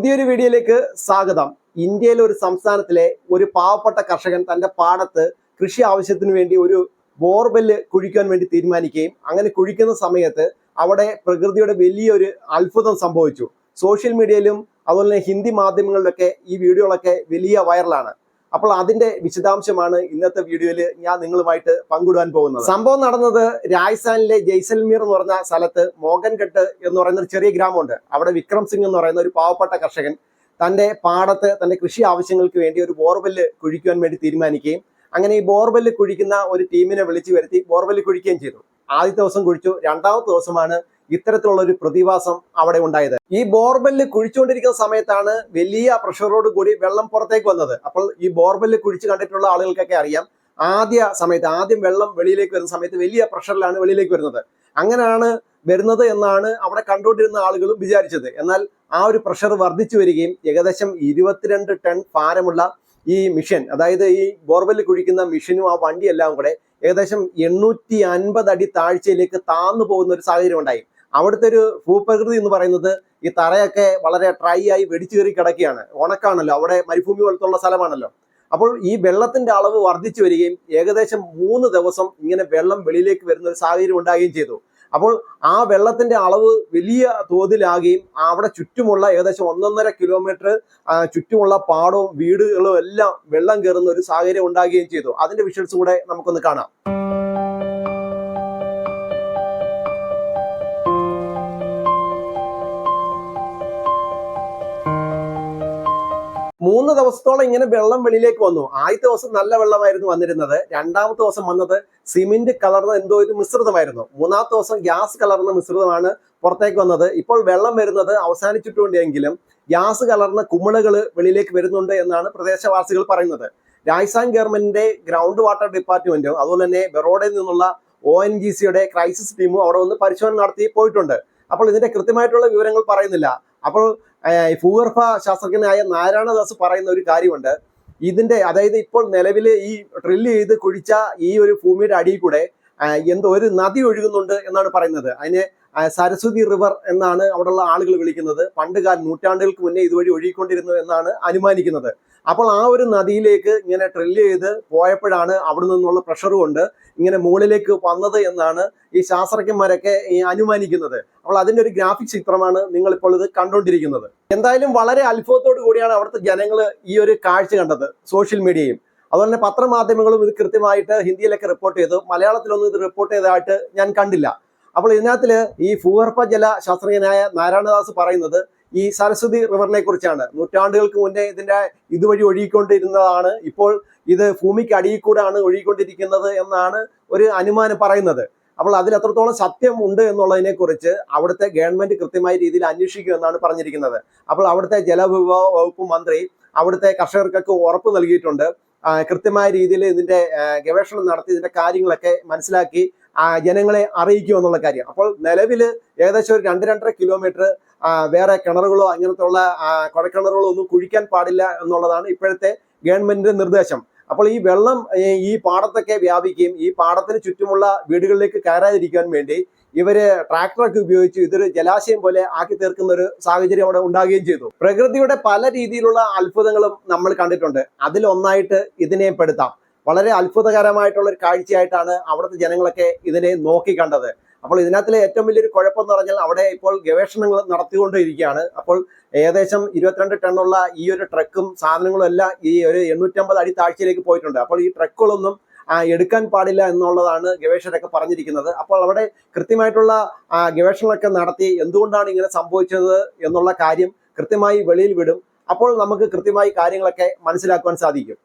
പുതിയൊരു വീഡിയോയിലേക്ക് സ്വാഗതം. ഇന്ത്യയിലെ ഒരു സംസ്ഥാനത്തിലെ ഒരു പാവപ്പെട്ട കർഷകൻ തന്റെ പാടത്ത് കൃഷി ആവശ്യത്തിന് വേണ്ടി ഒരു ബോർവെല്ല് കുഴിക്കാൻ വേണ്ടി തീരുമാനിക്കുകയും അങ്ങനെ കുഴിക്കുന്ന സമയത്ത് അവിടെ പ്രകൃതിയുടെ വലിയൊരു അത്ഭുതം സംഭവിച്ചു. സോഷ്യൽ മീഡിയയിലും അതുപോലെ ഹിന്ദി മാധ്യമങ്ങളിലൊക്കെ ഈ വീഡിയോകളൊക്കെ വലിയ വൈറലാണ്. അപ്പോൾ അതിന്റെ വിശദാംശമാണ് ഇന്നത്തെ വീഡിയോയിൽ ഞാൻ നിങ്ങളുമായിട്ട് പങ്കിടുവാൻ പോകുന്നത്. സംഭവം നടന്നത് രാജസ്ഥാനിലെ ജയ്സൽമീർ എന്ന് പറഞ്ഞ സ്ഥലത്ത് മോഹൻഘട്ട് എന്ന് പറയുന്ന ഒരു ചെറിയ ഗ്രാമമുണ്ട്. അവിടെ വിക്രം സിംഗ് എന്ന് പറയുന്ന ഒരു പാവപ്പെട്ട കർഷകൻ തന്റെ പാടത്ത് തന്റെ കൃഷി ആവശ്യങ്ങൾക്ക് വേണ്ടി ഒരു ബോർവെല്ല് കുഴിക്കുവാൻ വേണ്ടി തീരുമാനിക്കുകയും അങ്ങനെ ഈ ബോർവെല്ല് കുഴിക്കുന്ന ഒരു ടീമിനെ വിളിച്ചു വരുത്തി ബോർവെല്ല് കുഴിക്കുകയും ചെയ്തു. ആദ്യത്തെ ദിവസം കുഴിച്ചു. രണ്ടാമത്തെ ദിവസമാണ് ഇത്തരത്തിലുള്ള ഒരു പ്രതിഭാസം അവിടെ ഉണ്ടായത്. ഈ ബോർവെല്ല് കുഴിച്ചുകൊണ്ടിരിക്കുന്ന സമയത്താണ് വലിയ പ്രഷറോട് കൂടി വെള്ളം പുറത്തേക്ക് വന്നത്. അപ്പോൾ ഈ ബോർവെല്ല് കുഴിച്ച് കണ്ടിട്ടുള്ള ആളുകൾക്കൊക്കെ അറിയാം ആദ്യ സമയത്ത് ആദ്യം വെള്ളം വെളിയിലേക്ക് വരുന്ന സമയത്ത് വലിയ പ്രഷറിലാണ് വെളിയിലേക്ക് വരുന്നത്. അങ്ങനെയാണ് വരുന്നത് എന്നാണ് അവിടെ കണ്ടുകൊണ്ടിരുന്ന ആളുകളും വിചാരിച്ചത്. എന്നാൽ ആ ഒരു പ്രഷർ വർദ്ധിച്ചു വരികയും ഏകദേശം ഇരുപത്തിരണ്ട് ടൺ ഭാരമുള്ള ഈ മിഷൻ അതായത് ഈ ബോർവെൽ കുഴിക്കുന്ന മിഷനും ആ വണ്ടിയെല്ലാം കൂടെ ഏകദേശം എണ്ണൂറ്റി അൻപത് അടി താഴ്ചയിലേക്ക് താന്നു പോകുന്ന ഒരു സാഹചര്യം ഉണ്ടായി. അവിടുത്തെ ഒരു ഭൂപ്രകൃതി എന്ന് പറയുന്നത് ഈ തറയൊക്കെ വളരെ ഡ്രൈ ആയി വെടിച്ചു കയറി കിടക്കുകയാണ്. ഉണക്കാണല്ലോ. അവിടെ മരുഭൂമി പോലത്തുള്ള സ്ഥലമാണല്ലോ. അപ്പോൾ ഈ വെള്ളത്തിന്റെ അളവ് വർദ്ധിച്ചു വരികയും ഏകദേശം മൂന്ന് ദിവസം ഇങ്ങനെ വെള്ളം വെളിയിലേക്ക് വരുന്ന ഒരു സാഹചര്യം ഉണ്ടാകുകയും ചെയ്തു. അപ്പോൾ ആ വെള്ളത്തിന്റെ അളവ് വലിയ തോതിലാകുകയും അവിടെ ചുറ്റുമുള്ള ഏകദേശം ഒന്നൊന്നര കിലോമീറ്റർ ചുറ്റുമുള്ള പാടവും വീടുകളും എല്ലാം വെള്ളം കയറുന്ന ഒരു സാഹചര്യം ഉണ്ടാകുകയും ചെയ്തു. അതിന്റെ വിഷ്വൽസ് കൂടെ നമുക്കൊന്ന് കാണാം. മൂന്ന് ദിവസത്തോളം ഇങ്ങനെ വെള്ളം വെളിയിലേക്ക് വന്നു. ആദ്യത്തെ ദിവസം നല്ല വെള്ളമായിരുന്നു വന്നിരുന്നത്. രണ്ടാമത്തെ ദിവസം വന്നത് സിമെന്റ് കലർന്ന എന്തോ ഒരു മിശ്രിതമായിരുന്നു. മൂന്നാമത്തെ ദിവസം ഗ്യാസ് കലർന്ന മിശ്രിതമാണ് പുറത്തേക്ക് വന്നത്. ഇപ്പോൾ വെള്ളം വരുന്നത് അവസാനിച്ചിട്ടുണ്ടെങ്കിലും ഗ്യാസ് കലർന്ന കുമിളകൾ വെളിയിലേക്ക് വരുന്നുണ്ട് എന്നാണ് പ്രദേശവാസികൾ പറയുന്നത്. രാജസ്ഥാൻ ഗവൺമെന്റിന്റെ ഗ്രൗണ്ട് വാട്ടർ ഡിപ്പാർട്ട്മെന്റും അതുപോലെ തന്നെ ബറോഡയിൽ നിന്നുള്ള ഒ എൻ ജി സിയുടെ ക്രൈസിസ് ടീമും അവിടെ വന്ന് പരിശോധന നടത്തി പോയിട്ടുണ്ട്. അപ്പോൾ ഇതിന്റെ കൃത്യമായിട്ടുള്ള വിവരങ്ങൾ പറയുന്നില്ല. അപ്പോൾ ഭൂഗർഭ ശാസ്ത്രജ്ഞനായ നാരായണദാസ് പറയുന്ന ഒരു കാര്യമുണ്ട്. ഇതിന്റെ അതായത് ഇപ്പോൾ നിലവിൽ ഈ ഡ്രില്ല് ചെയ്ത് കുഴിച്ച ഈ ഒരു ഭൂമിയുടെ അടിയിൽ കൂടെ എന്തോ ഒരു നദി ഒഴുകുന്നുണ്ട് എന്നാണ് പറയുന്നത്. അതിനെ സരസ്വതി റിവർ എന്നാണ് അവിടെയുള്ള ആളുകൾ വിളിക്കുന്നത്. പണ്ട് നൂറ്റാണ്ടുകൾക്ക് മുന്നേ ഇതുവഴി ഒഴുകിക്കൊണ്ടിരുന്നു എന്നാണ് അനുമാനിക്കുന്നത്. അപ്പോൾ ആ ഒരു നദിയിലേക്ക് ഇങ്ങനെ ട്രില്ല് ചെയ്ത് പോയപ്പോഴാണ് അവിടെ നിന്നുള്ള പ്രഷർ കൊണ്ട് ഇങ്ങനെ മുകളിലേക്ക് വന്നത് എന്നാണ് ഈ ശാസ്ത്രജ്ഞന്മാരൊക്കെ അനുമാനിക്കുന്നത്. അപ്പോൾ അതിന്റെ ഒരു ഗ്രാഫിക് ചിത്രമാണ് നിങ്ങളിപ്പോൾ ഇത് കണ്ടുകൊണ്ടിരിക്കുന്നത്. എന്തായാലും വളരെ അത്ഭുതത്തോടു കൂടിയാണ് അവിടുത്തെ ജനങ്ങൾ ഈ ഒരു കാഴ്ച കണ്ടത് സോഷ്യൽ മീഡിയയും അതുപോലെ തന്നെ പത്രമാധ്യമങ്ങളും ഇത് കൃത്യമായിട്ട് ഹിന്ദിയിലൊക്കെ റിപ്പോർട്ട് ചെയ്തു. മലയാളത്തിലൊന്നും ഇത് റിപ്പോർട്ട് ചെയ്തതായിട്ട് ഞാൻ കണ്ടില്ല. അപ്പോൾ ഇതിനകത്തിൽ ഈ ഭൂഗർഭ ജല ശാസ്ത്രജ്ഞനായ നാരായണദാസ് പറയുന്നത് ഈ സരസ്വതി റിവറിനെ കുറിച്ചാണ്. നൂറ്റാണ്ടുകൾക്ക് മുന്നേ ഇതിന്റെ ഇതുവഴി ഒഴുകിക്കൊണ്ടിരുന്നതാണ്. ഇപ്പോൾ ഇത് ഭൂമിക്ക് അടിയിൽ കൂടാണ് ഒഴുകിക്കൊണ്ടിരിക്കുന്നത് എന്നാണ് ഒരു അനുമാനം പറയുന്നത്. അപ്പോൾ അതിൽ എത്രത്തോളം സത്യം ഉണ്ട് എന്നുള്ളതിനെ കുറിച്ച് അവിടുത്തെ ഗവൺമെന്റ് കൃത്യമായ രീതിയിൽ അന്വേഷിക്കും എന്നാണ് പറഞ്ഞിരിക്കുന്നത്. അപ്പോൾ അവിടുത്തെ ജലവിഭവ വകുപ്പ് മന്ത്രി അവിടുത്തെ കർഷകർക്കൊക്കെ ഉറപ്പ് നൽകിയിട്ടുണ്ട്. കൃത്യമായ രീതിയിൽ ഇതിന്റെ ഗവേഷണം നടത്തി ഇതിന്റെ കാര്യങ്ങളൊക്കെ മനസ്സിലാക്കി ജനങ്ങളെ അറിയിക്കുക എന്നുള്ള കാര്യം. അപ്പോൾ നിലവിൽ ഏകദേശം ഒരു രണ്ട് രണ്ടര കിലോമീറ്റർ വേറെ കിണറുകളോ അങ്ങനത്തെ ഉള്ള കുഴക്കിണറുകളോ ഒന്നും കുഴിക്കാൻ പാടില്ല എന്നുള്ളതാണ് ഇപ്പോഴത്തെ ഗവൺമെന്റിന്റെ നിർദ്ദേശം. അപ്പോൾ ഈ വെള്ളം ഈ പാടത്തൊക്കെ വ്യാപിക്കുകയും ഈ പാടത്തിന് ചുറ്റുമുള്ള വീടുകളിലേക്ക് കയറാതിരിക്കാൻ വേണ്ടി ഇവർ ട്രാക്ടറൊക്കെ ഉപയോഗിച്ച് ഇതൊരു ജലാശയം പോലെ ആക്കി തീർക്കുന്ന ഒരു സാഹചര്യം അവിടെ ഉണ്ടാകുകയും ചെയ്തു. പ്രകൃതിയുടെ പല രീതിയിലുള്ള അത്ഭുതങ്ങളും നമ്മൾ കണ്ടിട്ടുണ്ട്. അതിലൊന്നായിട്ട് ഇതിനെ പെടുത്താം. വളരെ അത്ഭുതകരമായിട്ടുള്ള ഒരു കാഴ്ചയായിട്ടാണ് അവിടുത്തെ ജനങ്ങളൊക്കെ ഇതിനെ നോക്കി കണ്ടത്. അപ്പോൾ ഇതിനകത്തിലെ ഏറ്റവും വലിയൊരു കുഴപ്പം എന്ന് പറഞ്ഞാൽ അവിടെ ഇപ്പോൾ ഗവേഷണങ്ങൾ നടത്തിക്കൊണ്ടിരിക്കുകയാണ്. അപ്പോൾ ഏകദേശം ഇരുപത്തിരണ്ട് ടണ്ണുള്ള ഈ ഒരു ട്രക്കും സാധനങ്ങളും എല്ലാം ഈ ഒരു എണ്ണൂറ്റമ്പത് അടി താഴ്ചയിലേക്ക് പോയിട്ടുണ്ട്. അപ്പോൾ ഈ ട്രക്കുകളൊന്നും എടുക്കാൻ പാടില്ല എന്നുള്ളതാണ് ഗവേഷകരൊക്കെ പറഞ്ഞിരിക്കുന്നത്. അപ്പോൾ അവിടെ കൃത്യമായിട്ടുള്ള ഗവേഷണങ്ങളൊക്കെ നടത്തി എന്തുകൊണ്ടാണ് ഇങ്ങനെ സംഭവിച്ചത് എന്നുള്ള കാര്യം കൃത്യമായി വെളിയിൽ വിടും. അപ്പോൾ നമുക്ക് കൃത്യമായി കാര്യങ്ങളൊക്കെ മനസ്സിലാക്കുവാൻ സാധിക്കും.